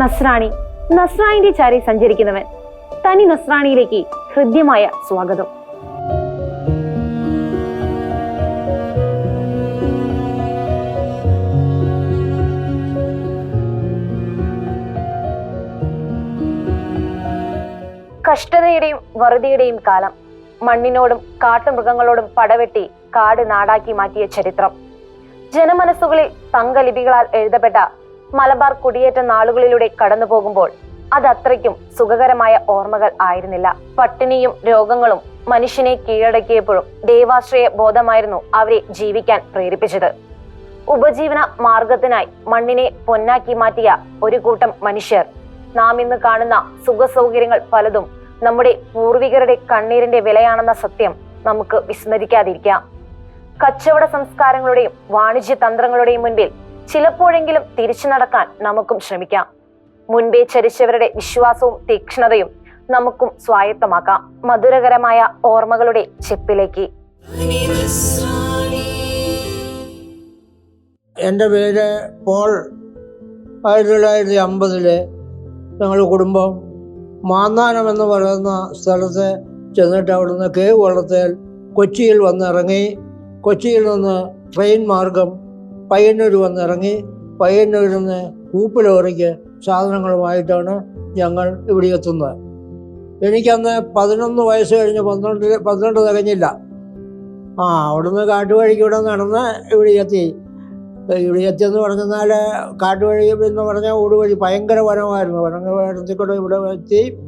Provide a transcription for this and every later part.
നസ്രാണി. നസ്രാണിന്റെ ചാരി സഞ്ചരിക്കുന്നവൻ. തനി നസ്രാണിയിലേക്ക് ഹൃദ്യമായ സ്വാഗതം. കഷ്ടതയുടെയും വറുതിയുടെയും കാലം. മണ്ണിനോടും കാട്ടുമൃഗങ്ങളോടും പടവെട്ടി കാട് നാടാക്കി മാറ്റിയ ചരിത്രം. ജനമനസ്സുകളിൽ തങ്കലിപികളാൽ എഴുതപ്പെട്ട മലബാർ കുടിയേറ്റ നാളുകളിലൂടെ കടന്നു പോകുമ്പോൾ അതത്രയ്ക്കും സുഖകരമായ ഓർമ്മകൾ ആയിരുന്നില്ല. പട്ടിണിയും രോഗങ്ങളും മനുഷ്യനെ കീഴടക്കിയപ്പോഴും ദൈവാശ്രയ ബോധമായിരുന്നു അവരെ ജീവിക്കാൻ പ്രേരിപ്പിച്ചത്. ഉപജീവന മാർഗത്തിനായി മണ്ണിനെ പൊന്നാക്കി മാറ്റിയ ഒരു കൂട്ടം മനുഷ്യർ. നാം ഇന്ന് കാണുന്ന സുഖസൗകര്യങ്ങൾ പലതും നമ്മുടെ പൂർവികരുടെ കണ്ണീരിന്റെ വിലയാണെന്ന സത്യം നമുക്ക് വിസ്മരിക്കാതിരിക്കാം. കച്ചവട സംസ്കാരങ്ങളുടെയും വാണിജ്യ തന്ത്രങ്ങളുടെയും മുൻപിൽ ചിലപ്പോഴെങ്കിലും തിരിച്ചു നടക്കാൻ നമുക്കും ശ്രമിക്കാം. മുൻപേ ചരിച്ചവരുടെ വിശ്വാസവും തീക്ഷ്ണതയും നമുക്കും സ്വായത്തമാക്കാം. മധുരകരമായ ഓർമ്മകളുടെ ചെപ്പിലേക്ക്. എന്റെ പേര് പോൾ. ആയിരത്തി തൊള്ളായിരത്തി അമ്പതിൽ ഞങ്ങൾ കുടുംബം മാന്നാനം എന്ന് പറയുന്ന സ്ഥലത്ത് ചെന്നിട്ട് അവിടുന്ന് കേവ് വള്ളത്തേൽ കൊച്ചിയിൽ വന്നിറങ്ങി. കൊച്ചിയിൽ നിന്ന് ട്രെയിൻ മാർഗം പയ്യന്നൂർ വന്നിറങ്ങി പയ്യന്നൂരിൽ നിന്ന് കൂപ്പിലോറിക്ക് സാധനങ്ങളുമായിട്ടാണ് ഞങ്ങൾ ഇവിടെ എത്തുന്നത്. എനിക്കന്ന് പതിനൊന്ന് വയസ്സ് കഴിഞ്ഞ് പന്ത്രണ്ട് പന്ത്രണ്ട് തികഞ്ഞില്ല. ആ അവിടുന്ന് കാട്ടുവഴിക്ക് ഇവിടെ നടന്ന് ഇവിടെ എത്തി. ഇവിടെ എത്തിയെന്ന് പറഞ്ഞാൽ കാട്ടുവഴി എന്ന് പറഞ്ഞാൽ ഊടുവഴി ഭയങ്കര വനമായിരുന്നു. വനത്തിൽ കൂടെ ഇവിടെ എത്തി.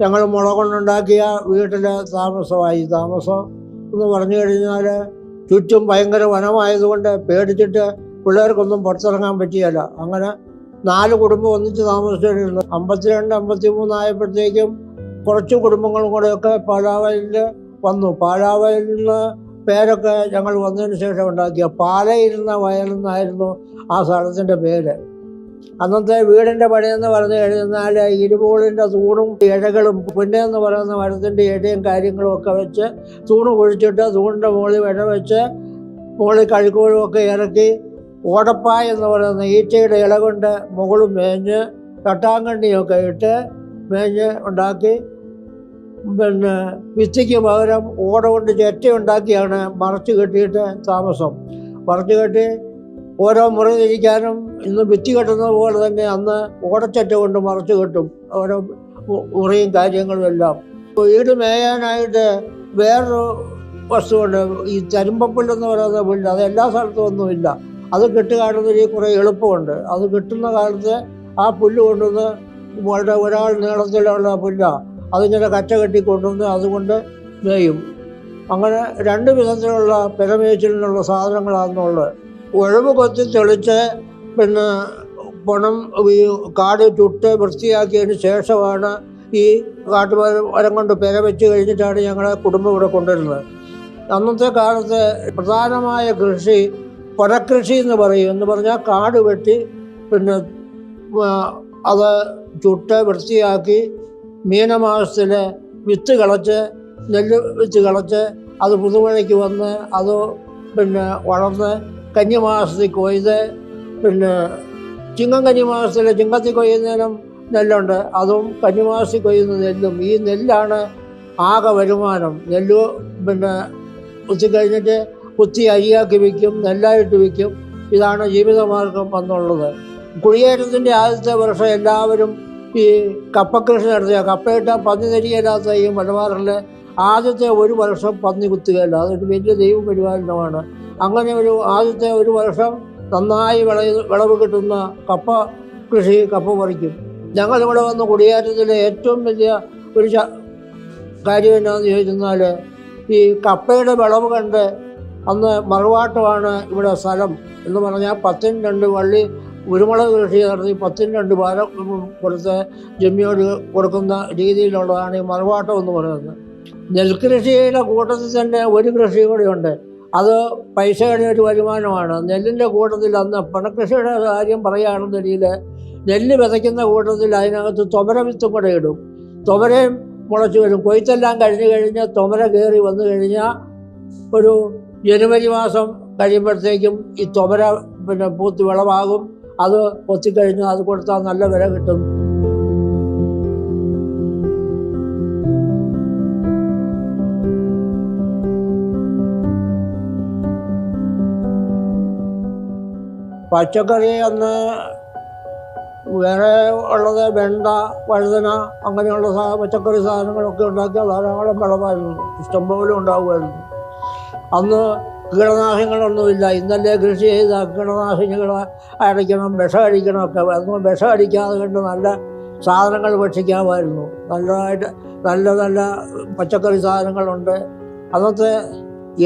ഞങ്ങൾ മുളകൊണ്ടുണ്ടാക്കിയ വീട്ടിൽ താമസമായി. താമസം എന്ന് പറഞ്ഞു കഴിഞ്ഞാൽ ചുറ്റും ഭയങ്കര വനമായതുകൊണ്ട് പേടിച്ചിട്ട് പിള്ളേർക്കൊന്നും പുറത്തിറങ്ങാൻ പറ്റിയല്ല. അങ്ങനെ നാല് കുടുംബം ഒന്നിച്ച് താമസിച്ചിരുന്നു അമ്പത്തിരണ്ട് അമ്പത്തി മൂന്നായപ്പോഴത്തേക്കും കുറച്ച് കുടുംബങ്ങളും കൂടെയൊക്കെ പാലാവയലിൽ വന്നു. പാലാവയലിൽ നിന്ന് പേരൊക്കെ ഞങ്ങൾ വന്നതിന് ശേഷം ഉണ്ടാക്കിയ പാലയിരുന്ന വയലെന്നായിരുന്നു ആ സ്ഥലത്തിന്റെ പേര്. അന്നത്തെ വീടിന്റെ പണിയെന്ന് പറഞ്ഞു കഴിഞ്ഞാൽ ഇരുപോളിന്റെ തൂണും ഇഴകളും പുന്നെന്ന് പറയുന്ന മരത്തിന്റെ ഇഴയും കാര്യങ്ങളും ഒക്കെ വെച്ച് തൂണ് കുഴിച്ചിട്ട് തൂണിന്റെ മുകളിൽ ഇഴ വെച്ച് മുകളിൽ കഴുക്കോഴും ഒക്കെ ഇറക്കി ഓടപ്പായ എന്ന് പറയുന്ന ഈച്ചയുടെ ഇല കൊണ്ട് മുകളും മേഞ്ഞ് തട്ടാങ്കണ്ണിയൊക്കെ ഇട്ട് മേഞ്ഞ് ഉണ്ടാക്കി പിന്നെ വിത്തിക്ക് പകരം ഓട കൊണ്ട് ചെറ്റ ഉണ്ടാക്കിയാണ് മറച്ചു കെട്ടിയിട്ട് താമസം. മറച്ചു കെട്ടി ഓരോ മുറി തിരിക്കാനും ഇന്ന് വിറ്റ് കെട്ടുന്നത് പോലെ തന്നെ അന്ന് ഓടച്ചറ്റ കൊണ്ട് മറച്ചു കെട്ടും. ഓരോ മുറിയും കാര്യങ്ങളും എല്ലാം. വീട് മേയാനായിട്ട് വേറൊരു വസ്തുവുണ്ട്. ഈ തരുമ്പപ്പുല്ലെന്ന് പറയുന്ന പുല്ല് അത് എല്ലാ സ്ഥലത്തും ഒന്നുമില്ല. അത് കെട്ട് കാണുന്നതിൽ കുറേ എളുപ്പമുണ്ട്. അത് കിട്ടുന്ന കാലത്ത് ആ പുല്ല് കൊണ്ടുവന്ന് വളരെ ഒരാൾ നീളത്തിലുള്ള പുല്ല. അതിങ്ങനെ കച്ച കെട്ടി കൊണ്ടുവന്ന് അതുകൊണ്ട് മേയും. അങ്ങനെ രണ്ട് വിധത്തിലുള്ള പിരമേച്ചിലിനുള്ള സാധനങ്ങളാണെന്നുള്ളത് ഉഴവ് കൊത്തി തെളിച്ച് പിന്നെ പണം ഈ കാട് ചുട്ട് വൃത്തിയാക്കിയതിന് ശേഷമാണ് ഈ കാട്ടുമരം കൊണ്ട് പെര വെച്ച് കഴിഞ്ഞിട്ടാണ് ഞങ്ങളെ കുടുംബം ഇവിടെ കൊണ്ടുവരുന്നത്. അന്നത്തെ കാലത്ത് പ്രധാനമായ കൃഷി പുരകൃഷി എന്ന് പറയും. എന്ന് പറഞ്ഞാൽ കാട് വെട്ടി പിന്നെ അത് ചുട്ട് വൃത്തിയാക്കി മീനമാസത്തിൽ വിത്ത് കളച്ച് നെല്ല് വിത്ത് കളച്ച് അത് പുതുമഴയ്ക്ക് വന്ന് അത് പിന്നെ വളർന്ന് കന്നിമാസത്തിൽ കൊയ്ത് പിന്നെ ചിങ്ങം കന്നിമാസത്തിൽ ചിങ്ങത്തിൽ കൊയ്യുന്നതിനും നെല്ലുണ്ട്. അതും കന്നിമാസത്തിൽ കൊയ്യുന്ന നെല്ലും. ഈ നെല്ലാണ് ആകെ വരുമാനം. നെല്ല് പിന്നെ കുത്തി കഴിഞ്ഞിട്ട് കുത്തി അരിയാക്കി വിൽക്കും നെല്ലായിട്ട് വിൽക്കും ഇതാണ് ജീവിതമാർഗം എന്നുള്ളത്. കുടിയേറ്റത്തിന്റെ ആദ്യത്തെ വർഷം എല്ലാവരും ഈ കപ്പകൃഷി നടത്തുക. കപ്പയിട്ട പന്നി തരികയില്ലാത്ത ഈ മലബാറിൽ ആദ്യത്തെ ഒരു വർഷം പന്നി കുത്തുകയില്ല. അതൊരു വലിയ ദൈവ പരിപാലനമാണ് അങ്ങനെ ഒരു ആദ്യത്തെ ഒരു വർഷം നന്നായി വിള വിളവ് കിട്ടുന്ന കപ്പ കൃഷി കപ്പ പറിക്കും. ഞങ്ങളിവിടെ വന്ന കുടിയേറ്റത്തിലെ ഏറ്റവും വലിയ ഒരു കാര്യം എന്നാന്ന് ചോദിച്ചെന്നാൽ ഈ കപ്പയുടെ വിളവ് കണ്ട് അന്ന് മറുവാട്ടമാണ് ഇവിടെ സ്ഥലം എന്ന് പറഞ്ഞാൽ പത്തിന് രണ്ട് വള്ളി കുരുമുളക് കൃഷി നടത്തി പത്തിന് രണ്ട് പാലം കൊടുത്ത് ജമ്മിയോട് കൊടുക്കുന്ന രീതിയിലുള്ളതാണ് ഈ മറുവാട്ടം എന്ന് പറയുന്നത്. നെൽകൃഷിയുടെ കൂട്ടത്തിൽ തന്നെ ഒരു കൃഷി കൂടിയുണ്ട് അത് പൈസയുടെ ഒരു വരുമാനമാണ്. നെല്ലിന്റെ കൂട്ടത്തിൽ അന്ന് പണക്കൃഷിയുടെ കാര്യം പറയുകയാണെന്നുണ്ടെങ്കിൽ നെല്ല് വിതയ്ക്കുന്ന കൂട്ടത്തിൽ അതിനകത്ത് തുമര വിത്തും കൂടെ ഇടും. തുമരയും മുളച്ചു വരും. കൊയ്ത്തെല്ലാം കഴിഞ്ഞ് കഴിഞ്ഞ് തുമര കയറി വന്നു കഴിഞ്ഞാൽ ഒരു ജനുവരി മാസം കഴിയുമ്പോഴത്തേക്കും ഈ തുമര പിന്നെ പൂത്ത് വിളവാകും. അത് കൊത്തിക്കഴിഞ്ഞാൽ അത് കൊടുത്താൽ നല്ല വില കിട്ടും. പച്ചക്കറി അന്ന് വേറെ ഉള്ളത് വെണ്ട വഴുതന അങ്ങനെയുള്ള പച്ചക്കറി സാധനങ്ങളൊക്കെ ഉണ്ടാക്കിയാൽ ധാരാളം വിളവായിരുന്നു ഇഷ്ടംപോലെ ഉണ്ടാകുമായിരുന്നു അന്ന് കീടനാശിനികളൊന്നുമില്ല. ഇന്നല്ലേ കൃഷി ചെയ്ത കീടനാശിനികൾ അടിക്കണം വിഷം അടിക്കണം ഒക്കെ. അന്ന് വിഷം അടിക്കാതെ കണ്ട് നല്ല സാധനങ്ങൾ ഭക്ഷിക്കാമായിരുന്നു. നല്ലതായിട്ട് നല്ല നല്ല പച്ചക്കറി സാധനങ്ങളുണ്ട്. അന്നത്തെ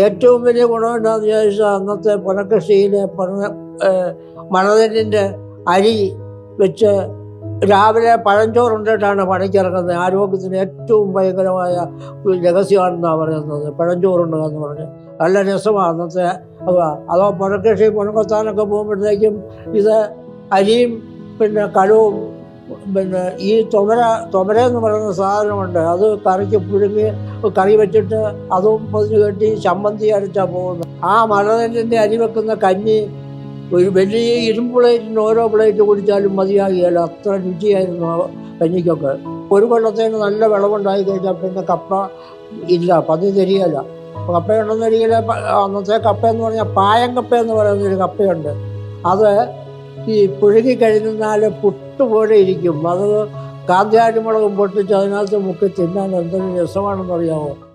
ഏറ്റവും വലിയ ഗുണം എന്താണെന്ന് ചോദിച്ചാൽ അന്നത്തെ പുനഃകൃഷിയിലെ മണലിന്റെ അരി വെച്ച് രാവിലെ പഴഞ്ചോറുണ്ടിട്ടാണ് പണിക്കിറങ്ങുന്നത്. ആരോഗ്യത്തിന് ഏറ്റവും ഭയങ്കരമായ രഹസ്യമാണെന്നാണ് പറയുന്നത്. പഴഞ്ചോറുണ്ട് എന്ന് പറഞ്ഞ്. നല്ല രസമാണ് അന്നത്തെ അത് പുഴക്കൃഷി പുഴക്കൊത്താനൊക്കെ പോകുമ്പോഴത്തേക്കും ഇത് അരിയും പിന്നെ കലവും പിന്നെ ഈ തുമര തുമര എന്ന് പറയുന്ന സാധനമുണ്ട്. അത് കറിക്ക് പുഴുങ്ങി കറി വെച്ചിട്ട് അതും പൊതിഞ്ഞ് കെട്ടി ചമ്മന്തി അരച്ചാൽ പോകുന്നത്. ആ മലനെല്ലിന്റെ അരി വെക്കുന്ന കഞ്ഞി ഒരു വലിയ ഇരുമ്പ് പ്ലേറ്റിന് ഓരോ പ്ലേറ്റ് കുടിച്ചാലും മതിയാകിയാലും അത്ര രുചിയായിരുന്നു കഞ്ഞിക്കൊക്കെ. ഒരു കൊല്ലത്തേന് നല്ല വിളവുണ്ടായി കഴിഞ്ഞാൽ പിന്നെ കപ്പ ഇല്ല. പതി തരികയില്ല കപ്പയുണ്ടെന്നരികിൽ അന്നത്തെ കപ്പ എന്ന് പറഞ്ഞാൽ പായം കപ്പ എന്ന് പറയുന്ന ഒരു കപ്പയുണ്ട്. അത് ഈ പുഴുകി കഴിഞ്ഞാൽ പുട്ടുപോലെ ഇരിക്കും. അത് കാന്താരിമുളകും പൊട്ടിച്ച് അതിനകത്ത് മുക്കി തിന്നാൻ എന്തൊരു രസമാണെന്നറിയാമോ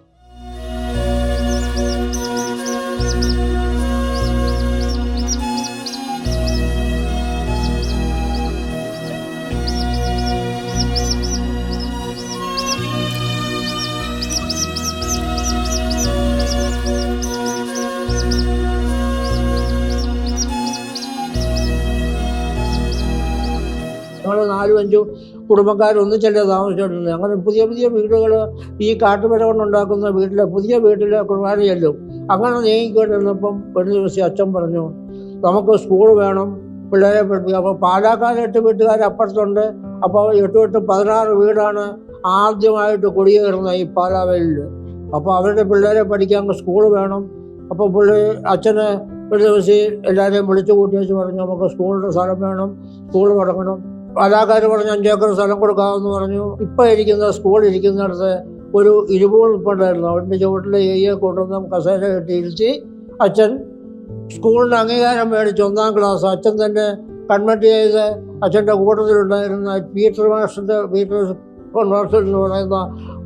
ഞങ്ങൾ നാലും അഞ്ചും കുടുംബക്കാർ ഒന്നിച്ചല്ലേ താമസിച്ചിട്ടുണ്ട് അങ്ങനെ പുതിയ പുതിയ വീടുകൾ ഈ കാട്ടുപുര കൊണ്ടുണ്ടാക്കുന്ന വീട്ടിലെ പുതിയ വീട്ടിലെ കുർബാന ചെല്ലും അങ്ങനെ നീങ്ങിക്കൊണ്ടിരുന്നപ്പം ഒരു ദിവസം അച്ഛൻ പറഞ്ഞു നമുക്ക് സ്കൂൾ വേണം. പിള്ളേരെ പഠിപ്പിക്കുക അപ്പോൾ പാലാക്കാട് എട്ട് വീട്ടുകാർ അപ്പുറത്തുണ്ട്. അപ്പോൾ എട്ട് എട്ട് പതിനാറ് വീടാണ് ആദ്യമായിട്ട് കുടിയേറുന്നത് ഈ പാലാവലിൽ അപ്പോൾ അവരുടെ പിള്ളേരെ പഠിക്കാൻ സ്കൂൾ വേണം. അപ്പോൾ പുള്ളി അച്ഛന് ഒരു ദിവസം എല്ലാവരെയും വിളിച്ചു കൂട്ടി വെച്ച് പറഞ്ഞു നമുക്ക് സ്കൂളിന്റെ സ്ഥലം വേണം. സ്കൂൾ തുടങ്ങണം. പാലാക്കാർ പറഞ്ഞു അഞ്ചേക്കർ സ്ഥലം കൊടുക്കാമെന്ന് പറഞ്ഞു. ഇപ്പം ഇരിക്കുന്ന സ്കൂൾ ഇരിക്കുന്നിടത്ത് ഒരു ഇരുപോൾ ഉൾപ്പെടായിരുന്നു അവന്റെ ചുവട്ടിൽ ഏയ്യെ കൊണ്ടുവന്ന് കസേര കെട്ടി ഇരുത്തി അച്ഛൻ സ്കൂളിന് അംഗീകാരം മേടിച്ച് ഒന്നാം ക്ലാസ് അച്ഛൻ തന്നെ കൺവെർട്ട് ചെയ്ത് അച്ഛന്റെ കൂട്ടത്തിലുണ്ടായിരുന്ന പീറ്റർ മാസ്റ്ററിന്റെ പീറ്റർ കോൺവേഴ്സൽ എന്ന് പറയുന്ന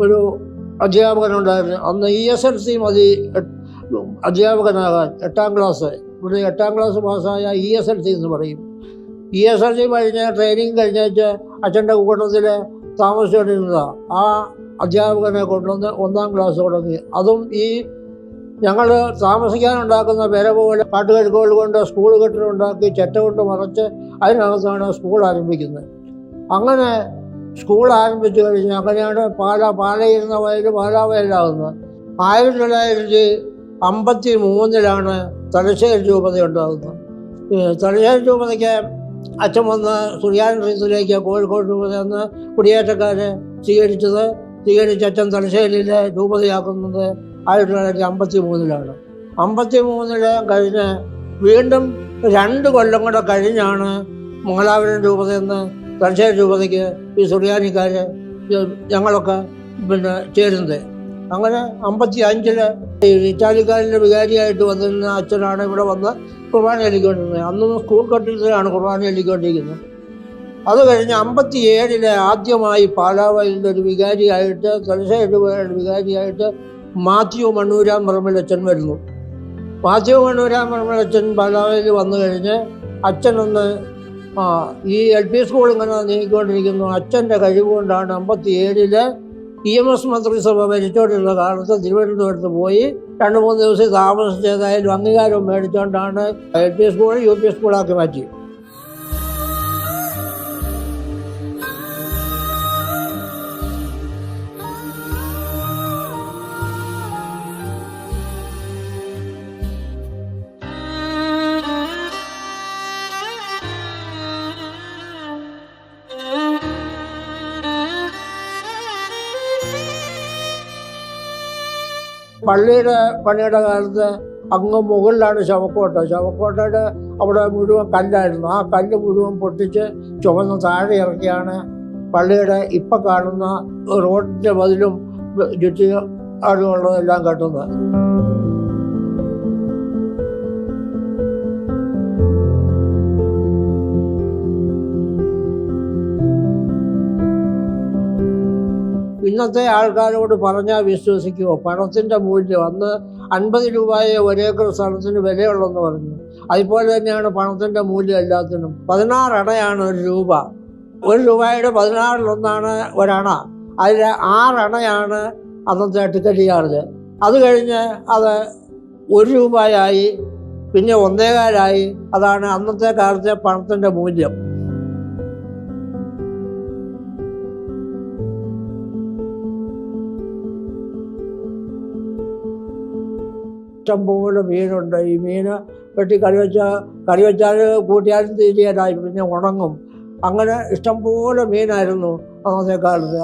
ഒരു അധ്യാപകനുണ്ടായിരുന്നു. അന്ന് ഇ എസ് എൽ സി മതി. അധ്യാപകനാകാൻ എട്ടാം ക്ലാസ്. ഇവിടെ എട്ടാം ക്ലാസ് പാസ്സായ ഇ എസ് എൽ സി എന്ന് പറയും. ഇ എസ് എൽ സി കഴിഞ്ഞ ട്രെയിനിങ് കഴിഞ്ഞേച്ച് അച്ഛന്റെ കൂട്ടത്തിൽ താമസിച്ചുകൊണ്ടിരുന്നതാണ് ആ അധ്യാപകനെ കൊണ്ടുവന്ന് ഒന്നാം ക്ലാസ് തുടങ്ങി അതും ഈ ഞങ്ങൾ താമസിക്കാനുണ്ടാക്കുന്ന വില പോലെ കാട്ടുകഴുക്കുകൾ കൊണ്ട് സ്കൂൾ കെട്ടിലുണ്ടാക്കി ചെറ്റ കൊണ്ട് മറച്ച് അതിനകത്താണ് സ്കൂൾ ആരംഭിക്കുന്നത്. അങ്ങനെ സ്കൂൾ ആരംഭിച്ചു കഴിഞ്ഞ് അങ്ങനെയാണ് പാല പാലയിരുന്ന വയൽ പാലാ വയലാകുന്നത്. ആയിരത്തി തൊള്ളായിരത്തി അമ്പത്തി മൂന്നിലാണ് തലശ്ശേരി രൂപത ഉണ്ടാകുന്നത് തലശ്ശേരി രൂപതയ്ക്ക് അച്ഛൻ വന്ന് സുറിയാൻ റീസിലേക്ക് കോഴിക്കോട് എന്ന് കുടിയേറ്റക്കാരെ സ്വീകരിച്ചത് സ്വീകരിച്ച അച്ഛൻ തലശ്ശേരിയിലെ രൂപതയാക്കുന്നത് ആയിരത്തി തൊള്ളായിരത്തി അമ്പത്തി മൂന്നിലാണ് അമ്പത്തി മൂന്നിൽ കഴിഞ്ഞ് വീണ്ടും രണ്ട് കൊല്ലം കൂടെ കഴിഞ്ഞാണ് മംഗലാപുരം രൂപതയെന്ന് തലശ്ശേരി രൂപതയ്ക്ക് ഈ സുറിയാനിക്കാർ ഞങ്ങളൊക്കെ പിന്നെ ചേരുന്നത്. അങ്ങനെ അമ്പത്തി അഞ്ചിൽ ഇറ്റാലിക്കാരിന്റെ വികാരിയായിട്ട് വന്നിരുന്ന അച്ഛനാണ് ഇവിടെ വന്ന് കുർബാന ചൊല്ലിക്കൊണ്ടിരുന്നത് അന്നൊന്നും സ്കൂൾ കെട്ടിടത്തിലാണ് കുർബാന ചൊല്ലിക്കൊണ്ടിരിക്കുന്നത് അത് കഴിഞ്ഞ് അമ്പത്തി ഏഴിലെ ആദ്യമായി പാലാവയലിന്റെ ഒരു വികാരിയായിട്ട് രൂപയുടെ വികാരിയായിട്ട് മാത്യു മണ്ണൂരാം പറമ്പിലച്ഛൻ വരുന്നു. മാത്യു മണ്ണൂരാം പറമ്പിലച്ഛൻ പാലാവയിൽ വന്നു കഴിഞ്ഞ് അച്ഛനൊന്ന് ഈ എൽ പി സ്കൂൾ ഇങ്ങനെ നീങ്ങിക്കൊണ്ടിരിക്കുന്നു. അച്ഛന്റെ കഴിവുകൊണ്ടാണ് അമ്പത്തി ഏഴിൽ ഇ എം എസ് മന്ത്രിസഭ ഭരിച്ചോണ്ടിരുന്ന കാലത്ത് തിരുവനന്തപുരത്ത് പോയി രണ്ട് മൂന്ന് ദിവസം താമസിച്ചതായാലും അംഗീകാരം മേടിച്ചുകൊണ്ടാണ് L P school U P സ്കൂളാക്കി മാറ്റി. പള്ളിയുടെ പണിയുടെ കാലത്ത് അങ്ങ് മുകളിലാണ് ശവക്കോട്ട. ശവക്കോട്ടയുടെ അവിടെ മുഴുവൻ കല്ലായിരുന്നു. ആ കല്ല് മുഴുവൻ പൊട്ടിച്ച് ചുമന്ന് താഴെ ഇറക്കിയാണ് പള്ളിയുടെ ഇപ്പം കാണുന്ന റോഡിന്റെ ബതിലും ചുറ്റി ആളുള്ളതെല്ലാം കെട്ടുന്നത്. ഇന്നത്തെ ആൾക്കാരോട് പറഞ്ഞാൽ വിശ്വസിക്കുമോ പണത്തിന്റെ മൂല്യം അന്ന് അൻപത് രൂപയെ ഒരേക്കർ സ്ഥലത്തിന് വിലയുള്ളെന്ന് പറഞ്ഞു. അതുപോലെ തന്നെയാണ് പണത്തിന്റെ മൂല്യം എല്ലാത്തിനും. പതിനാറ് അണയാണ് ഒരു രൂപ. ഒരു രൂപയുടെ പതിനാറിലൊന്നാണ് ഒരണ. അതിൽ ആറണയാണ് അന്നത്തെ ടിക്കറ്റ് ചാർജ് അത് കഴിഞ്ഞ് അത് ഒരു രൂപയായി പിന്നെ ഒന്നേകാലായി. അതാണ് അന്നത്തെ കാലത്തെ പണത്തിന്റെ മൂല്യം. ഇഷ്ടംപോലെ മീനുണ്ട്. ഈ മീൻ വെട്ടി കറി വെച്ചാൽ കറി വെച്ചാൽ കൂട്ടിയാലും തീരുകയില്ലായി പിന്നെ ഉണങ്ങും. അങ്ങനെ ഇഷ്ടംപോലെ മീനായിരുന്നു അന്നത്തെ കാലത്ത്.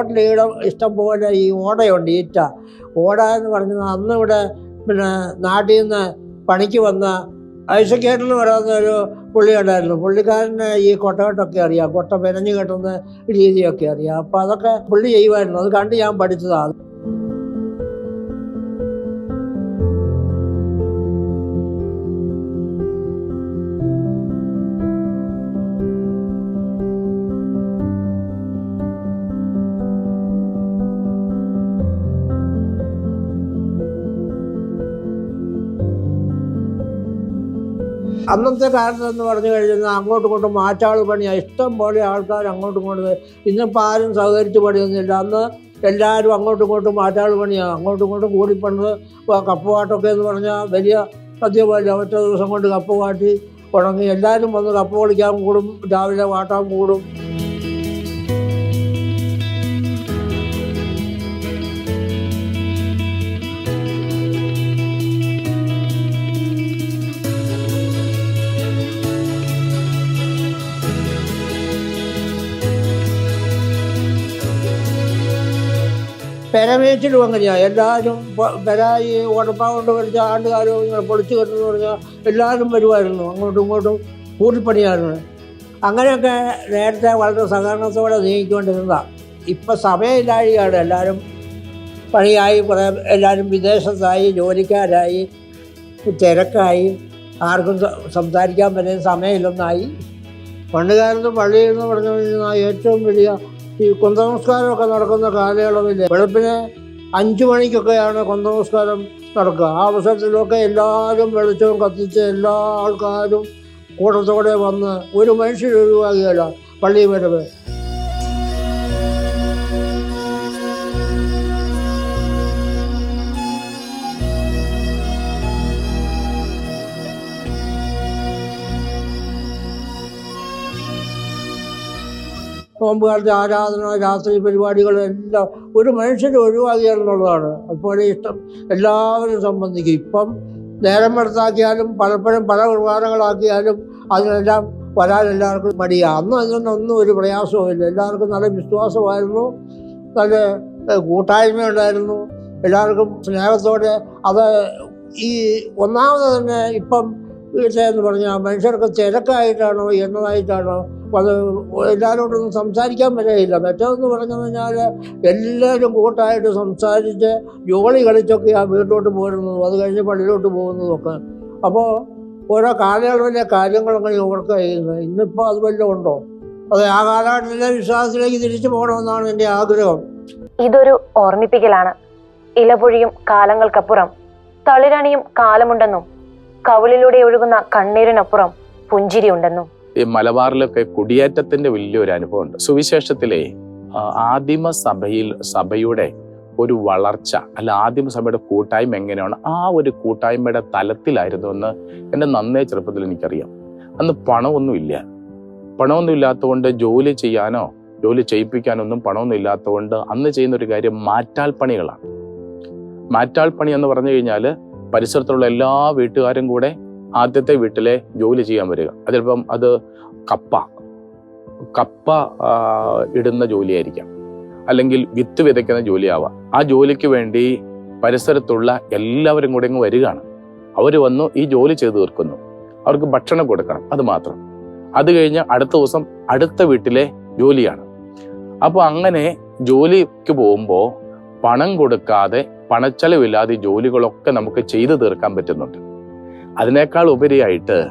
തോട്ടിലീടെ ഇഷ്ടംപോലെ ഈ ഓടയുണ്ട് ഈറ്റ. ഓട എന്ന് പറഞ്ഞാൽ അന്ന് ഇവിടെ പിന്നെ നാട്ടിൽ നിന്ന് പണിക്ക് വന്ന ഐസക്കേട്ടിൽ വരാവുന്ന ഒരു പുള്ളി ഉണ്ടായിരുന്നു പുള്ളിക്കാരന് ഈ കൊട്ടകെട്ടൊക്കെ അറിയാം. കൊട്ട പെനഞ്ഞു കെട്ടുന്ന രീതിയൊക്കെ അറിയാം. അപ്പം അതൊക്കെ പുള്ളി ചെയ്യുമായിരുന്നു. അത് കണ്ട് ഞാൻ പഠിച്ചതാണ്. അന്നത്തെ കാലത്ത് എന്ന് പറഞ്ഞു കഴിഞ്ഞാൽ അങ്ങോട്ടും ഇങ്ങോട്ടും മാറ്റാൾ പണിയാണ് ഇഷ്ടം പോലെ ആൾക്കാർ അങ്ങോട്ടും ഇങ്ങോട്ടും ഇന്നിപ്പോൾ ആരും സഹകരിച്ച് പണിയൊന്നുമില്ല. അന്ന് എല്ലാവരും അങ്ങോട്ടും ഇങ്ങോട്ടും മാറ്റാൾ പണിയാണ് അങ്ങോട്ടും ഇങ്ങോട്ടും കൂടിപ്പണത് കപ്പ് പാട്ടൊക്കെ എന്ന് പറഞ്ഞാൽ വലിയ സദ്യപോലെ ഒറ്റ ദിവസം കൊണ്ട് കപ്പ് വാട്ടി ഉണങ്ങി എല്ലാവരും വന്ന് കപ്പ് കളിക്കാൻ കൂടും രാവിലെ വാട്ടാൻ കൂടും. പെരമേച്ചിലും അങ്ങനെയാണ് എല്ലാവരും പെര ഈ ഓടപ്പാ കൊണ്ട് കളിച്ച ആണ്ടുകാരും ഇങ്ങനെ പൊളിച്ചു കെട്ടെന്ന് പറഞ്ഞാൽ എല്ലാവരും വരുമായിരുന്നു. അങ്ങോട്ടും ഇങ്ങോട്ടും കൂട്ടിപ്പണിയായിരുന്നു. അങ്ങനെയൊക്കെ നേരത്തെ വളരെ സഹകരണത്തോടെ നീങ്ങിക്കൊണ്ടിരുന്നതാണ് ഇപ്പം സമയമില്ലാഴികയാണ് എല്ലാവരും പണിയായി കുറേ എല്ലാവരും വിദേശത്തായി ജോലിക്കാരായി തിരക്കായി ആർക്കും സംസാരിക്കാൻ പറ്റുന്ന സമയമില്ലെന്നായി. പണ്ട് കാലത്ത് പള്ളിയിൽ എന്ന് പറഞ്ഞു കഴിഞ്ഞാൽ ഏറ്റവും വലിയ ഈ കുന്തനമസ്കാരമൊക്കെ നടക്കുന്ന കാലയളവിൽ വെളുപ്പിന് അഞ്ചു മണിക്കൊക്കെയാണ് കുന്തനമസ്കാരം നടക്കുക. ആ അവസരത്തിലൊക്കെ എല്ലാവരും വെളിച്ചവും കത്തിച്ച് എല്ലാ ആൾക്കാരും കൂട്ടത്തോടെ വന്ന് ഒരു മനുഷ്യർ പള്ളി പള്ളി വരവ് നോമ്പ് കാലത്തെ ആരാധന രാത്രി പരിപാടികളെല്ലാം ഒരു മനുഷ്യർ ഒഴിവാക്കുക എന്നുള്ളതാണ്. അതുപോലെ ഇഷ്ടം എല്ലാവരും സംബന്ധിക്കും. ഇപ്പം നേരം വെളുത്താക്കിയാലും പലപ്പോഴും പല കുർബാനകളാക്കിയാലും അതിനെല്ലാം വരാൻ എല്ലാവർക്കും മടിയാണ് അന്ന് അതിനൊന്നും ഒരു പ്രയാസവുമില്ല. എല്ലാവർക്കും നല്ല വിശ്വാസമായിരുന്നു. നല്ല കൂട്ടായ്മ ഉണ്ടായിരുന്നു എല്ലാവർക്കും സ്നേഹത്തോടെ അത് ഈ ഒന്നാമത് തന്നെ ഇപ്പം എന്ന് പറഞ്ഞാൽ മനുഷ്യർക്ക് തിരക്കായിട്ടാണോ എന്നതായിട്ടാണോ? അത് എല്ലാവരോടൊന്നും സംസാരിക്കാൻ പറ്റുകയില്ല. മറ്റേതെന്ന് പറഞ്ഞു കഴിഞ്ഞാൽ എല്ലാവരും കൂട്ടായിട്ട് സംസാരിച്ച് ജോലി കളിച്ചൊക്കെയാണ് വീട്ടിലോട്ട് പോരുന്നതും അത് കഴിഞ്ഞ് പള്ളിയിലോട്ട് പോകുന്നതും ഒക്കെ. അപ്പോൾ ഓരോ കാലയളവിലെ കാര്യങ്ങളൊക്കെ ഓർക്കുക ചെയ്യുന്നത് ഇന്നിപ്പോൾ അത് വല്ലതും ഉണ്ടോ? അതെ ആ കാലഘട്ടത്തിലെ വിശ്വാസത്തിലേക്ക് തിരിച്ചു പോകണമെന്നാണ് എന്റെ ആഗ്രഹം. ഇതൊരു ഓർമ്മിപ്പിക്കലാണ്. ഇലപൊഴിയും കാലങ്ങൾക്കപ്പുറം തളിരണിയും കാലമുണ്ടെന്നും കവിളിലൂടെ ഒഴുകുന്ന കണ്ണീരിനപ്പുറം പുഞ്ചിരിയുണ്ടെന്നും. ഈ മലബാറിലൊക്കെ കുടിയേറ്റത്തിന്റെ വലിയൊരു അനുഭവമുണ്ട്. സുവിശേഷത്തിലെ ആദിമ സഭയിൽ സഭയുടെ ഒരു വളർച്ച അല്ല ആദിമ സഭയുടെ കൂട്ടായ്മ എങ്ങനെയാണ്? ആ ഒരു കൂട്ടായ്മയുടെ തലത്തിലായിരുന്നു എന്ന് എന്റെ നന്നേ ചെറുപ്പത്തിൽ എനിക്കറിയാം. അന്ന് പണമൊന്നുമില്ല. പണമൊന്നും ഇല്ലാത്തതുകൊണ്ട് ജോലി ചെയ്യാനോ ജോലി ചെയ്യിപ്പിക്കാനൊന്നും പണമൊന്നും ഇല്ലാത്തതുകൊണ്ട് അന്ന് ചെയ്യുന്ന ഒരു കാര്യം മാറ്റാൽ പണികളാണ് മാറ്റാൽ പണി എന്ന് പറഞ്ഞു കഴിഞ്ഞാൽ പരിസരത്തുള്ള എല്ലാ വീട്ടുകാരും കൂടെ ആദ്യത്തെ വീട്ടിലെ ജോലി ചെയ്യാൻ വരിക. അത് ചിലപ്പം അത് കപ്പ. കപ്പ ഇടുന്ന ജോലിയായിരിക്കാം. അല്ലെങ്കിൽ വിത്ത് വിതയ്ക്കുന്ന ജോലിയാവാം. ആ ജോലിക്ക് വേണ്ടി പരിസരത്തുള്ള എല്ലാവരും കൂടെ ഇങ്ങ് വരികയാണ്. അവർ വന്നു ഈ ജോലി ചെയ്തു തീർക്കുന്നു. അവർക്ക് ഭക്ഷണം കൊടുക്കണം അത് മാത്രം. അത് കഴിഞ്ഞ് അടുത്ത ദിവസം അടുത്ത വീട്ടിലെ ജോലിയാണ്. അപ്പോൾ അങ്ങനെ ജോലിക്ക് പോകുമ്പോൾ പണം കൊടുക്കാതെ പണച്ചെലവില്ലാതെ ജോലികളൊക്കെ നമുക്ക് ചെയ്തു തീർക്കാൻ പറ്റുന്നുണ്ട്. അതിനേക്കാൾ ഉപരിയായിട്ട്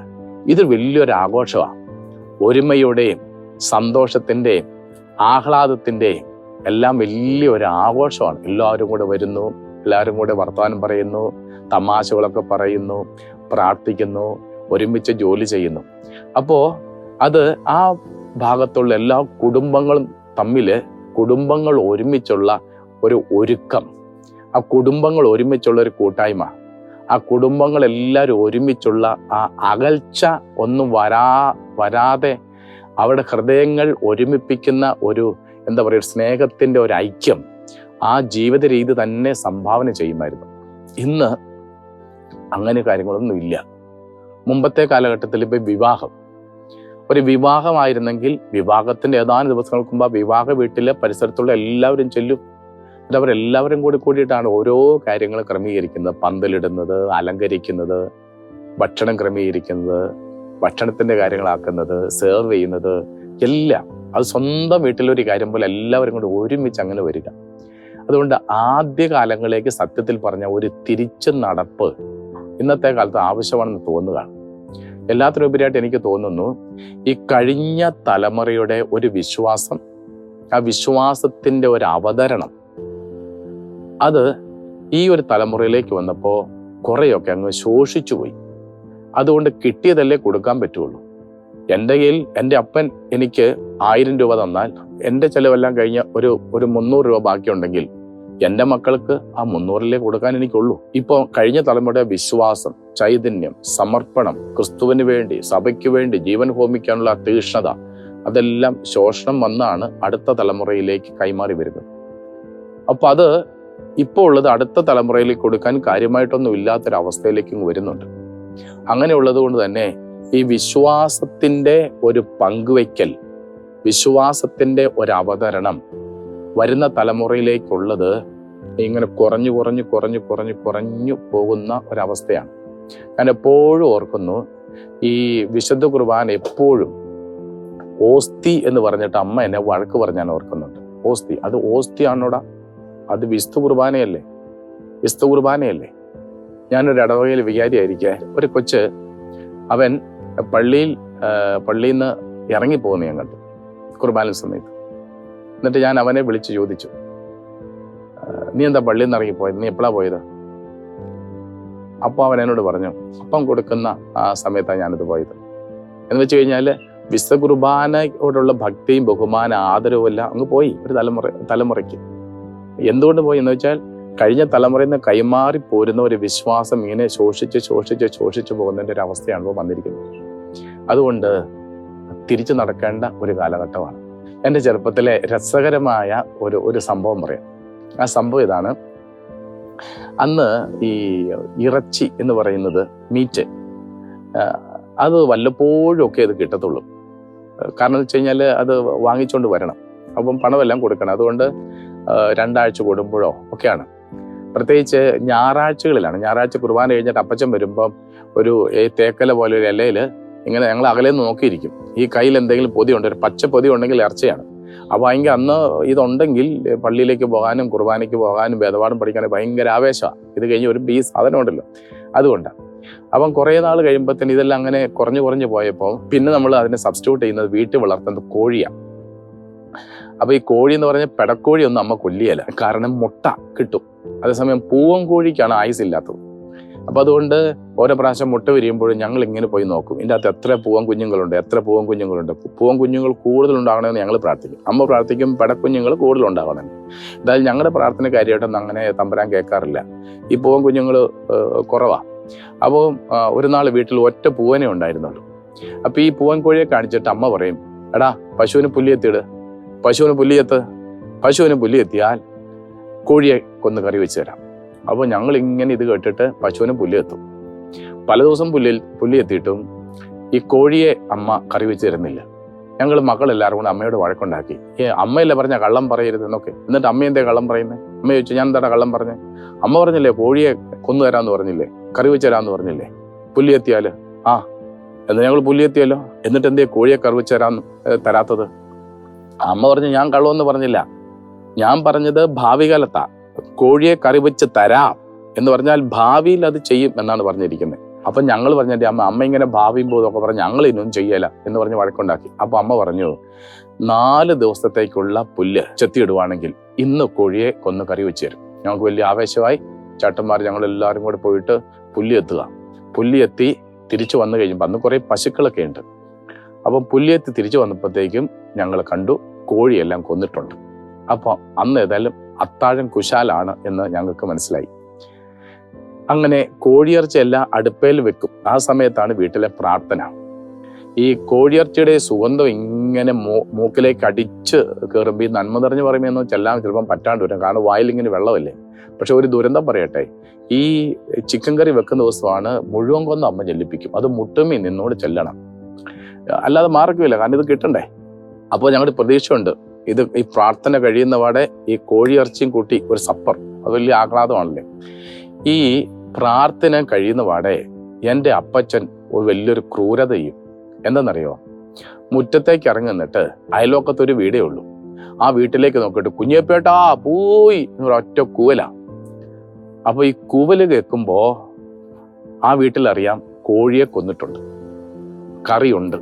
ഇത് വലിയൊരു ആഘോഷമാണ്. ഒരുമയുടെയും സന്തോഷത്തിന്റെയും ആഹ്ലാദത്തിന്റെയും എല്ലാം വലിയൊരു ആഘോഷമാണ്. എല്ലാവരും കൂടെ വരുന്നു എല്ലാവരും കൂടെ വർത്തമാനം പറയുന്നു തമാശകളൊക്കെ പറയുന്നു പ്രാർത്ഥിക്കുന്നു ഒരുമിച്ച് ജോലി ചെയ്യുന്നു. അപ്പോൾ അത് ആ ഭാഗത്തുള്ള എല്ലാ കുടുംബങ്ങളും തമ്മിൽ കുടുംബങ്ങൾ ഒരുമിച്ചുള്ള ഒരു ഒരുക്കം. ആ കുടുംബങ്ങൾ ഒരുമിച്ചുള്ള ഒരു കൂട്ടായ്മ. ആ കുടുംബങ്ങളെല്ലാവരും ഒരുമിച്ചുള്ള ആ അകൽച്ച ഒന്നും വരാ വരാതെ അവരുടെ ഹൃദയങ്ങൾ ഒരുമിപ്പിക്കുന്ന ഒരു എന്താ പറയുക സ്നേഹത്തിന്റെ ഒരു ഐക്യം ആ ജീവിത രീതി തന്നെ സംഭാവന ചെയ്യുമായിരുന്നു. ഇന്ന് അങ്ങനെ കാര്യങ്ങളൊന്നും ഇല്ല. മുമ്പത്തെ കാലഘട്ടത്തിൽ ഇപ്പം വിവാഹം. ഒരു വിവാഹമായിരുന്നെങ്കിൽ വിവാഹത്തിന്റെ ഏതാനും ദിവസങ്ങൾക്ക് മുമ്പ് ആ വിവാഹ വീട്ടിലെ പരിസരത്തുള്ള എല്ലാവരും ചെല്ലും. അവരെല്ലാവരും കൂടി കൂടിയിട്ടാണ് ഓരോ കാര്യങ്ങൾ ക്രമീകരിക്കുന്നത്. പന്തലിടുന്നത് അലങ്കരിക്കുന്നത് ഭക്ഷണം ക്രമീകരിക്കുന്നത് ഭക്ഷണത്തിന്റെ കാര്യങ്ങളാക്കുന്നത് സെർവ് ചെയ്യുന്നത് എല്ലാം. അത് സ്വന്തം വീട്ടിലൊരു കാര്യം പോലെ എല്ലാവരും കൂടി ഒരുമിച്ച് അങ്ങനെ വരിക. അതുകൊണ്ട് ആദ്യ കാലങ്ങളിലേക്ക് സത്യത്തിൽ പറഞ്ഞ ഒരു തിരിച്ചു നടപ്പ് ഇന്നത്തെ കാലത്ത് ആവശ്യമാണെന്ന് തോന്നുകയാണ് എല്ലാത്തിനും ഉപരിയായിട്ട് എനിക്ക് തോന്നുന്നു ഈ കഴിഞ്ഞ തലമുറയുടെ ഒരു വിശ്വാസം ആ വിശ്വാസത്തിന്റെ ഒരു അവതരണം അത് ഈ ഒരു തലമുറയിലേക്ക് വന്നപ്പോൾ കുറേയൊക്കെ അങ്ങ് ശോഷിച്ചു പോയി. അതുകൊണ്ട് കിട്ടിയതല്ലേ കൊടുക്കാൻ പറ്റുള്ളൂ. എന്റെ കയ്യിൽ എന്റെ അപ്പൻ എനിക്ക് ആയിരം രൂപ തന്നാൽ എന്റെ ചെലവെല്ലാം കഴിഞ്ഞ ഒരു ഒരു മുന്നൂറ് രൂപ ബാക്കിയുണ്ടെങ്കിൽ എന്റെ മക്കൾക്ക് ആ മുന്നൂറിലേ കൊടുക്കാൻ എനിക്കുള്ളൂ. ഇപ്പോൾ കഴിഞ്ഞ തലമുറയുടെ വിശ്വാസം ചൈതന്യം സമർപ്പണം ക്രിസ്തുവിന് വേണ്ടി സഭയ്ക്ക് വേണ്ടി ജീവൻ ഹോമിക്കാനുള്ള തീഷ്ണത അതെല്ലാം ശോഷണം വന്നാണ് അടുത്ത തലമുറയിലേക്ക് കൈമാറി വരുന്നത്. അപ്പൊ അത് ഇപ്പോൾ ഉള്ളത് അടുത്ത തലമുറയിലേക്ക് കൊടുക്കാൻ കാര്യമായിട്ടൊന്നും ഇല്ലാത്തൊരവസ്ഥയിലേക്ക് വരുന്നുണ്ട്. അങ്ങനെയുള്ളത് കൊണ്ട് തന്നെ ഈ വിശ്വാസത്തിന്റെ ഒരു പങ്കുവയ്ക്കൽ വിശ്വാസത്തിന്റെ ഒരു അവതരണം വരുന്ന തലമുറയിലേക്കുള്ളത് ഇങ്ങനെ കുറഞ്ഞു കുറഞ്ഞു കുറഞ്ഞു കുറഞ്ഞു കുറഞ്ഞു പോകുന്ന ഒരവസ്ഥയാണ്. ഞാൻ എപ്പോഴും ഓർക്കുന്നു ഈ വിശുദ്ധ കുർബാന എപ്പോഴും ഓസ്തി എന്ന് പറഞ്ഞിട്ട് അമ്മ എന്നെ വഴക്ക് പറഞ്ഞാൽ ഓർക്കുന്നുണ്ട്. ഓസ്തി അത് ഓസ്തി ആണോടാ അത് വിസ്തു കുർബാനയല്ലേ? വിസ്തു കുർബാനയല്ലേ? ഞാനൊരു ഇടവകയിൽ വികാരിയായിരിക്കെ. ഒരു കൊച്ച് അവൻ പള്ളിയിൽ പള്ളിയിൽ നിന്ന് ഇറങ്ങിപ്പോകുന്ന ഞാൻ കണ്ടു കുർബാന സമയത്ത്. എന്നിട്ട് ഞാൻ അവനെ വിളിച്ച് ചോദിച്ചു നീ എന്താ പള്ളിയിൽ നിന്ന് ഇറങ്ങിപ്പോയത്? നീ എപ്പോഴാ പോയത്? അപ്പോൾ അവൻ എന്നോട് പറഞ്ഞു അപ്പം കൊടുക്കുന്ന ആ സമയത്താണ് ഞാനിത് പോയത്. എന്ന് വെച്ച് കഴിഞ്ഞാൽ വിശുദ്ധ കുർബാനയോടുള്ള ഭക്തിയും ബഹുമാന ആദരവും എല്ലാം അങ്ങ് പോയി ഒരു തലമുറ തലമുറയ്ക്ക്. എന്തുകൊണ്ട് പോയി എന്ന് വെച്ചാൽ കഴിഞ്ഞ തലമുറയിൽ നിന്ന് കൈമാറി പോരുന്ന ഒരു വിശ്വാസം ഇങ്ങനെ ശോഷിച്ച് ശോഷിച്ച് ശോഷിച്ച് പോകുന്നതിന്റെ ഒരു അവസ്ഥയാണ് ഇപ്പോൾ വന്നിരിക്കുന്നത്. അതുകൊണ്ട് തിരിച്ചു നടക്കേണ്ട ഒരു കാലഘട്ടമാണ്. എന്റെ ചെറുപ്പത്തിലെ രസകരമായ ഒരു ഒരു സംഭവം പറയാം. ആ സംഭവം ഇതാണ്. അന്ന് ഈ ഇറച്ചി എന്ന് പറയുന്നത് മീറ്റ് അത് വല്ലപ്പോഴും ഒക്കെ അത് കിട്ടത്തുള്ളൂ. കാരണം എന്ന് വെച്ച് കഴിഞ്ഞാൽ അത് വാങ്ങിച്ചുകൊണ്ട് വരണം. അപ്പം പണമെല്ലാം കൊടുക്കണം. അതുകൊണ്ട് രണ്ടാഴ്ച കൂടുമ്പോഴോ ഒക്കെയാണ്. പ്രത്യേകിച്ച് ഞായറാഴ്ചകളിലാണ്. ഞായറാഴ്ച കുർബാന കഴിഞ്ഞിട്ട് അപ്പച്ചൻ വരുമ്പം ഒരു തേക്കല പോലെ ഒരു ഇലയിൽ ഇങ്ങനെ ഞങ്ങൾ അകലെ നോക്കിയിരിക്കും. ഈ കയ്യിൽ എന്തെങ്കിലും പൊതി ഉണ്ട് ഒരു പച്ച പൊതി ഉണ്ടെങ്കിൽ ഇറച്ചയാണ്. അപ്പോൾ ഭയങ്കര അന്ന് ഇതുണ്ടെങ്കിൽ പള്ളിയിലേക്ക് പോകാനും കുർബാനയ്ക്ക് പോകാനും വേദപാഠം പഠിക്കാനും ഭയങ്കര ആവേശമാണ്. ഇത് കഴിഞ്ഞ് ഒരു ബീ സാധനം ഉണ്ടല്ലോ അതുകൊണ്ട് അപ്പം കുറേ നാൾ കഴിയുമ്പോഴത്തേന് ഇതെല്ലാം അങ്ങനെ കുറഞ്ഞു കുറഞ്ഞു പോയപ്പോൾ പിന്നെ നമ്മൾ അതിനെ സബ്സ്റ്റിറ്റ്യൂട്ട് ചെയ്യുന്നത് വീട്ടിൽ വളർത്തുന്നത് കോഴിയാണ്. അപ്പൊ ഈ കോഴി എന്ന് പറഞ്ഞാൽ പെടക്കോഴി ഒന്നും അമ്മ കൊല്ലിയല്ല. കാരണം മുട്ട കിട്ടും. അതേസമയം പൂവൻ കോഴിക്കാണ് ആയുസ് ഇല്ലാത്തത്. അപ്പൊ അതുകൊണ്ട് ഓരോ പ്രാവശ്യം മുട്ട വിരിയുമ്പോഴും ഞങ്ങൾ ഇങ്ങനെ പോയി നോക്കും. ഇതിന്റെ അകത്ത് എത്ര പൂവൻ കുഞ്ഞുങ്ങളുണ്ട് എത്ര പൂവൻ കുഞ്ഞുങ്ങളുണ്ട്. പൂവൻ കുഞ്ഞുങ്ങൾ കൂടുതൽ ഉണ്ടാകണമെന്ന് ഞങ്ങൾ പ്രാർത്ഥിക്കും. അമ്മ പ്രാർത്ഥിക്കും പെടക്കുഞ്ഞുങ്ങൾ ഉണ്ടാകണം എന്തായാലും ഞങ്ങളുടെ പ്രാർത്ഥന കാര്യമായിട്ടൊന്നും അങ്ങനെ തമ്പരാൻ കേൾക്കാറില്ല. ഈ പൂവൻ കുഞ്ഞുങ്ങൾ കുറവാ. അപ്പോൾ ഒരു നാൾ വീട്ടിൽ ഒറ്റ പൂവനെ ഉണ്ടായിരുന്നുള്ളൂ. അപ്പൊ ഈ പൂവൻ കോഴിയെ കാണിച്ചിട്ട് അമ്മ പറയും എടാ പശുവിന് പുല്ലിയെത്തിയിട് പശുവിന് പുല്ലിയെത്ത്? പശുവിന് പുല്ലിയെത്തിയാൽ കോഴിയെ കൊന്ന് കറി വെച്ച് തരാം. അപ്പോൾ ഞങ്ങൾ ഇങ്ങനെ ഇത് കേട്ടിട്ട് പശുവിന് പുല്ലിയെത്തും. പല ദിവസം പുല്ലിൽ പുല്ലിയെത്തിയിട്ടും ഈ കോഴിയെ അമ്മ കറി വെച്ച് തരുന്നില്ല. ഞങ്ങൾ മക്കളെല്ലാവരും കൂടെ അമ്മയോട് വഴക്കുണ്ടാക്കി. ഏ അമ്മയല്ലേ പറഞ്ഞ കള്ളം പറയരുത് എന്നൊക്കെ. എന്നിട്ട് അമ്മ എന്തേ കള്ളം പറയുന്നത് അമ്മ ചോദിച്ചു ഞാൻ എന്താ കള്ളം പറഞ്ഞേ? അമ്മ പറഞ്ഞില്ലേ കോഴിയെ കൊന്നു തരാമെന്ന് പറഞ്ഞില്ലേ? കറി വെച്ച് തരാമെന്ന് പറഞ്ഞില്ലേ? പുല്ലിയെത്തിയാൽ? ആ. എന്നാൽ ഞങ്ങൾ പുല്ലിയെത്തിയല്ലോ? എന്നിട്ട് എന്തേ കോഴിയെ കറി വെച്ച് തരാൻ തരാത്തത്? അമ്മ പറഞ്ഞു ഞാൻ കള്ളമെന്ന് പറഞ്ഞില്ല. ഞാൻ പറഞ്ഞത് ഭാവി കാലത്താ കോഴിയെ കറി വെച്ച് തരാം എന്ന് പറഞ്ഞാൽ ഭാവിയിൽ അത് ചെയ്യും എന്നാണ് പറഞ്ഞിരിക്കുന്നത്. അപ്പൊ ഞങ്ങൾ പറഞ്ഞിട്ട് അമ്മ അമ്മ ഇങ്ങനെ ഭാവിയും പോതൊക്കെ പറഞ്ഞ് ഞങ്ങൾ ഇന്നും ചെയ്യല എന്ന് പറഞ്ഞ് വഴക്കുണ്ടാക്കി. അപ്പൊ അമ്മ പറഞ്ഞു നാല് ദിവസത്തേക്കുള്ള പുല്ല് ചെത്തിയിടുവാണെങ്കിൽ ഇന്ന് കോഴിയെ കൊന്ന് കറി വെച്ച് തരും. ഞങ്ങൾക്ക് വലിയ ആവേശമായി. ചേട്ടന്മാർ ഞങ്ങൾ എല്ലാവരും കൂടെ പോയിട്ട് പുല്ല് എത്തുക. പുല്ല് എത്തി തിരിച്ചു വന്നു കഴിയുമ്പോൾ അന്ന് കുറെ പശുക്കളൊക്കെ ഉണ്ട്. അപ്പം പുല്ലിയെത്തി തിരിച്ചു വന്നപ്പോഴത്തേക്കും ഞങ്ങൾ കണ്ടു കോഴിയെല്ലാം കൊന്നിട്ടുണ്ട്. അപ്പോൾ അന്ന് ഏതായാലും അത്താഴം കുശാലാണ് എന്ന് ഞങ്ങൾക്ക് മനസ്സിലായി. അങ്ങനെ കോഴിയിറച്ചി എല്ലാം അടുപ്പയിൽ വെക്കും. ആ സമയത്താണ് വീട്ടിലെ പ്രാർത്ഥന. ഈ കോഴിയിറച്ചിയുടെ സുഗന്ധം ഇങ്ങനെ മൂ മൂക്കിലേക്ക് അടിച്ച് കയറുമ്പോൾ ഈ നന്മ നിറഞ്ഞു പറയുമ്പോൾ ചെല്ലാൻ ചിലപ്പം പറ്റാണ്ട് വരും. കാരണം വായിലിങ്ങനെ വെള്ളമല്ലേ? പക്ഷെ ഒരു ദുരന്തം പറയട്ടെ. ഈ ചിക്കൻ കറി വെക്കുന്ന ദിവസമാണ് മുഴുവൻ കൊന്ന് അമ്മ ചെല്ലിപ്പിക്കും. അത് മുട്ടുമി നിന്നോട് ചെല്ലണം. അല്ലാതെ മാർക്കില്ല കാരണം ഇത് കിട്ടണ്ടേ. അപ്പോൾ ഞങ്ങളുടെ പ്രതീക്ഷയുണ്ട്. ഇത് ഈ പ്രാർത്ഥന കഴിയുന്ന പാടെ ഈ കോഴിയിറച്ചിയും കൂട്ടി ഒരു സപ്പർ. അത് വലിയ ആഹ്ലാദമാണല്ലേ? ഈ പ്രാർത്ഥന കഴിയുന്ന പാടെ എന്റെ അപ്പച്ചൻ ഒരു വലിയൊരു ക്രൂരത ചെയ്യും. എന്തെന്നറിയോ? മുറ്റത്തേക്ക് ഇറങ്ങി നിന്നിട്ട് അയൽവക്കത്ത് ഒരു വീടേ ഉള്ളൂ. ആ വീട്ടിലേക്ക് നോക്കിയിട്ട് കുഞ്ഞേപ്പേട്ടാ പോയി. ഒറ്റ കൂവല. അപ്പൊ ഈ കൂവൽ കേൾക്കുമ്പോ ആ വീട്ടിലറിയാം കോഴിയെ കൊന്നിട്ടുണ്ട്. കറിയുണ്ട്.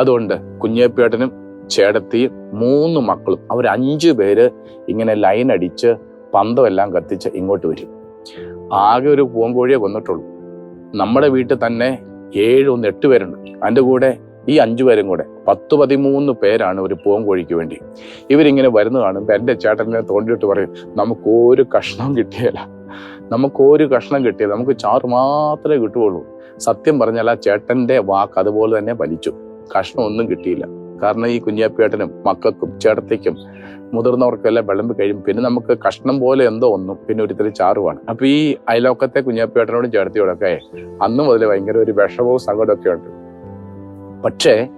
അതുകൊണ്ട് കുഞ്ഞേപ്പേട്ടനും ചേടത്തിയും മൂന്ന് മക്കളും അവർ അഞ്ച് പേര് ഇങ്ങനെ ലൈൻ അടിച്ച് പന്തമെല്ലാം കത്തിച്ച് ഇങ്ങോട്ട് വരും. ആകെ ഒരു പൂങ്കോഴിയെ കൊന്നിട്ടുള്ളൂ നമ്മുടെ വീട്ടിൽ തന്നെ ഏഴ് ഒന്ന് എട്ട് പേരുണ്ട്. അതിന്റെ കൂടെ ഈ അഞ്ചു പേരും കൂടെ പത്ത് പതിമൂന്ന് പേരാണ് ഒരു പൂങ്കോഴിക്ക് വേണ്ടി. ഇവരിങ്ങനെ വരുന്ന കാണുമ്പോൾ എന്റെ ചേട്ടനെ തോണ്ടിയിട്ട് പറയും നമുക്കൊരു കഷ്ണം കിട്ടിയല്ല. നമുക്കൊരു കഷ്ണം കിട്ടിയത് നമുക്ക് ചാറ് മാത്രമേ കിട്ടുകയുള്ളൂ. സത്യം പറഞ്ഞാൽ ആ ചേട്ടന്റെ വാക്ക് അതുപോലെ തന്നെ വലിച്ചു കഷ്ണം ഒന്നും കിട്ടിയില്ല. കാരണം ഈ കുഞ്ഞാപ്പേട്ടനും മക്കൾക്കും ചേട്ടത്തേക്കും മുതിർന്നവർക്കെല്ലാം വിളമ്പി കഴിയും. പിന്നെ നമുക്ക് കഷ്ണം പോലെ എന്തോ ഒന്നും പിന്നെ ഒരിത്തിരി ചാറുമാണ് അപ്പൊ ഈ അയലോക്കത്തെ കുഞ്ഞാപ്പേട്ടനോടും ചേട്ടത്തിയോടൊക്കെ അന്ന് മുതൽ ഭയങ്കര ഒരു വിഷമവും സങ്കടമൊക്കെ ഉണ്ട്. പക്ഷേ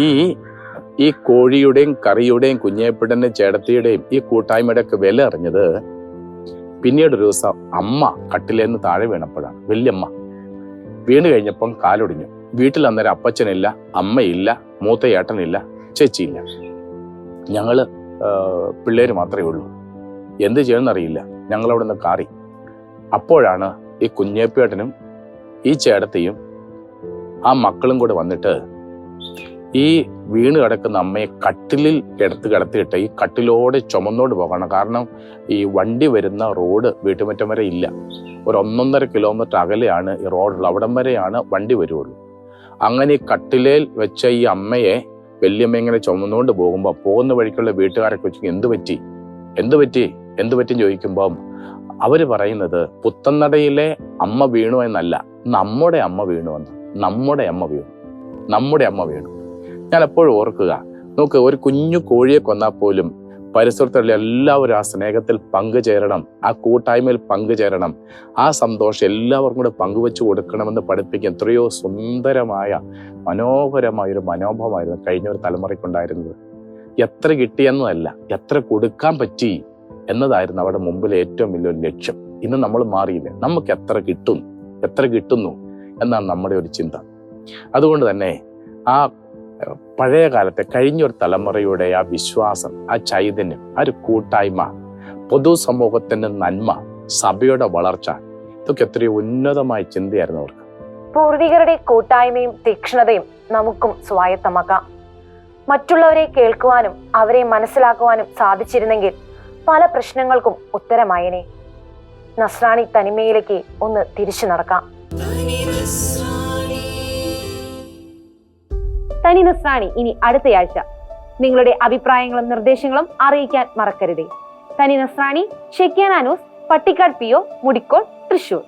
ഈ ഈ കോഴിയുടെയും കറിയുടെയും കുഞ്ഞേപ്പിടന്റെ ചേടത്തിയുടെയും ഈ കൂട്ടായ്മയുടെ ഒക്കെ വില അറിഞ്ഞത് പിന്നീട് ഒരു ദിവസം അമ്മ കട്ടിലേന്ന് താഴെ വീണപ്പോഴാണ്. വല്യമ്മ. വീണ് കഴിഞ്ഞപ്പം കാലൊടിഞ്ഞു. വീട്ടിൽ അന്നേരം അപ്പച്ചനില്ല അമ്മയില്ല മൂത്ത ഏട്ടനില്ല ചേച്ചിയില്ല ഞങ്ങൾ പിള്ളേർ മാത്രമേ ഉള്ളൂ. എന്ത് ചെയ്യണമെന്നറിയില്ല ഞങ്ങൾ അവിടെ നിന്ന് കാറി. അപ്പോഴാണ് ഈ കുഞ്ഞേപ്പേട്ടനും ഈ ചേട്ടത്തെയും ആ മക്കളും കൂടെ വന്നിട്ട് ഈ വീണ് കിടക്കുന്ന അമ്മയെ കട്ടിലിൽ എടുത്ത് കിടത്തിയിട്ട് ഈ കട്ടിലോടെ ചുമന്നോട് പോകണം കാരണം ഈ വണ്ടി വരുന്ന റോഡ് വീട്ടുമുറ്റം വരെ ഇല്ല. ഒരു ഒന്നൊന്നര കിലോമീറ്റർ അകലെയാണ് ഈ റോഡുള്ളത്. അവിടം വരെയാണ് വണ്ടി വരുള്ളൂ. അങ്ങനെ ഈ കട്ടിലേൽ വെച്ച ഈ അമ്മയെ വല്യമ്മ ഇങ്ങനെ ചുമന്നുകൊണ്ട് പോകുമ്പോൾ പോകുന്ന വഴിക്കുള്ള വീട്ടുകാരൊക്കെ വെച്ച് എന്ത് പറ്റി? എന്ത് പറ്റി? എന്ത് പറ്റി ചോദിക്കുമ്പം അവർ പറയുന്നത് പുത്തന്നടയിലെ അമ്മ വീണു എന്നല്ല നമ്മുടെ അമ്മ വീണു എന്ന്. നമ്മുടെ അമ്മ വീണു. നമ്മുടെ അമ്മ വീണു. ഞാൻ എപ്പോഴും ഓർക്കുക നോക്ക് ഒരു കുഞ്ഞു കോഴിയെ കൊന്നാൽ പോലും പരിസരത്തുള്ള എല്ലാവരും ആ സ്നേഹത്തിൽ പങ്കുചേരണം ആ കൂട്ടായ്മയിൽ പങ്കുചേരണം ആ സന്തോഷം എല്ലാവർക്കും കൂടെ പങ്കുവെച്ചു കൊടുക്കണമെന്ന് പഠിപ്പിക്കും എത്രയോ സുന്ദരമായ മനോഹരമായ ഒരു മനോഭാവമായിരുന്നു കഴിഞ്ഞ ഒരു തലമുറയ്ക്കുണ്ടായിരുന്നത്. എത്ര കിട്ടിയെന്നതല്ല എത്ര കൊടുക്കാൻ പറ്റി എന്നതായിരുന്നു അവിടെ മുമ്പിൽ ഏറ്റവും വലിയൊരു ലക്ഷ്യം. ഇന്ന് നമ്മൾ മാറിയില്ലേ? നമുക്ക് എത്ര കിട്ടും? എത്ര കിട്ടുന്നു? എന്നാണ് നമ്മുടെ ഒരു ചിന്ത. അതുകൊണ്ട് തന്നെ ആ പഴയ കാലത്തെ കഴിഞ്ഞൊരു തലമുറയുടെ ആ വിശ്വാസം ആ ചൈതന്യം ആ ഒരു കൂട്ടായ്മ പൊതുസമൂഹത്തിന്റെ നന്മ സഭയുടെ വളർച്ച ഇതൊക്കെ എത്രയോ ഉന്നതമായ ചിന്തയായിരുന്നു അവർക്ക്. പൂർവികരുടെ കൂട്ടായ്മയും തീക്ഷ്ണതയും നമുക്കും സ്വായത്തമാക്കാം. മറ്റുള്ളവരെ കേൾക്കുവാനും അവരെ മനസ്സിലാക്കുവാനും സാധിച്ചിരുന്നെങ്കിൽ പല പ്രശ്നങ്ങൾക്കും ഉത്തരമായനെ. നസ്രാണി തനിമയിലേക്ക് ഒന്ന് തിരിച്ചു നടക്കാം. തനി നസ്രാണി ഇനി അടുത്തയാഴ്ച. നിങ്ങളുടെ അഭിപ്രായങ്ങളും നിർദ്ദേശങ്ങളും അറിയിക്കാൻ മറക്കരുതേ. തനി നസ്രാണി ഷെക്കിയാനാനൂസ് പട്ടിക്കാട് പി ഒ മുടിക്കോൾ തൃശൂർ.